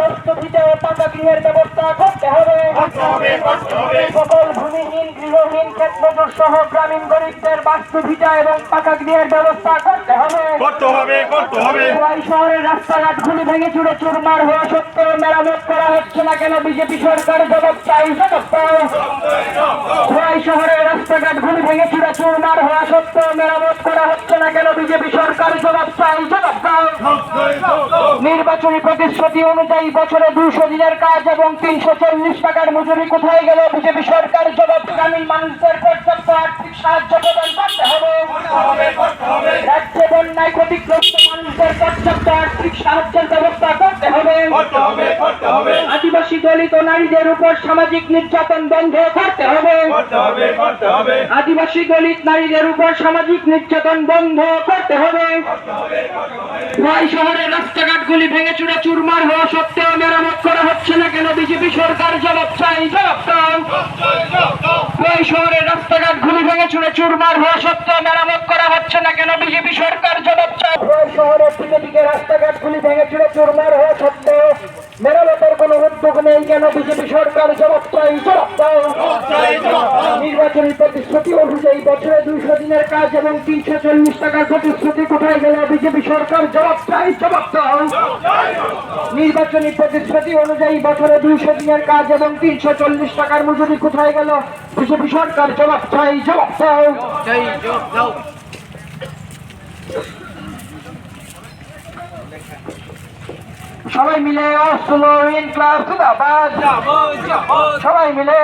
ও পাকা গৃহের ব্যবস্থা করতে হবে। সকল ভূমিহীন গৃহহীন ক্ষেত্রমজুর সহ গ্রামীণ গরিবদের বাস্তুভিটা এবং পাকা গৃহের ব্যবস্থা করতে হবে। করতে হবে করতে হবে। শহরের রাস্তাঘাট গুলি ভেঙে চুড়ে চুরমার হওয়া সত্ত্বেও মেরামত করা হচ্ছে না কেন বিজেপি সরকার? জবাব চাই জবাব খোয়াই শহরের রাস্তাঘাট গুলি ভেঙে চুড়ে চুরমার হওয়া সত্ত্বেও মেরামত করা হচ্ছে না কেন বিজেপি সরকার? জবাব চাই জবাব নির্বাচনী প্রতিশ্রুতি অনুযায়ী বছরে দুশো দিনের কাজ এবং তিনশো চল্লিশ টাকার মজুরি কোথায় গেল? বিজেপি সরকার জবাব গ্রামীণ মানুষদের পর্যাপ্ত আর্থিক সাহায্য প্রদান করতে হবে। রাজ্যে বন্যায় ক্ষতিগ্রস্ত মানুষদের পর্যাপ্ত আর্থিক সাহায্যের ব্যবস্থা করতে হবে। আদিবাসী দলিত নারীদের উপর সামাজিক নির্যাতন বন্ধ করতে হবে। আদিবাসী দলিত নারীদের উপর সামাজিক নির্যাতন বন্ধ করতে হবে। নয় শহরের রাস্তাঘাটগুলি ভেঙে চুরে চুরমার হওয়া সত্ত্বেও মেরামত করা হচ্ছে না কেন? বিজেপি সরকার জবাব চাই জবাব দাও। নয় শহরের রাস্তাঘাটগুলি ভেঙে চুরে চুরমার হওয়া সত্ত্বেও মেরামত করা হচ্ছে না কেন? বিজেপি সরকার জবাব চাই। শহরের দিকে দিকে রাস্তাঘাটগুলি ভেঙে চুরে চুরমার হওয়া সত্ত্বেও মেরামতের কোনো উদ্যোগ নেই কেন বিজেপি সরকার? জবাব চাই জবাব দাও। নির্বাচনী প্রতিশ্রুতি অনুযায়ী বছরে দুইশো দিনের কাজ এবং তিনশো চল্লিশ টাকার প্রতিশ্রুতি কোথায় গেল? বিজেপি সরকার জবাব চাই জবাব দাও। নির্বাচনী প্রতিশ্রুতি অনুযায়ী বছরে দুইশো দিনের কাজ এবং তিনশো চল্লিশ টাকার মজুরি কোথায় গেল? বিজেপি সরকার জবাব চাই জবাব দাও। সবাই মিলে অস্ট্রেলিয়ান ক্লাব সবাই মিলে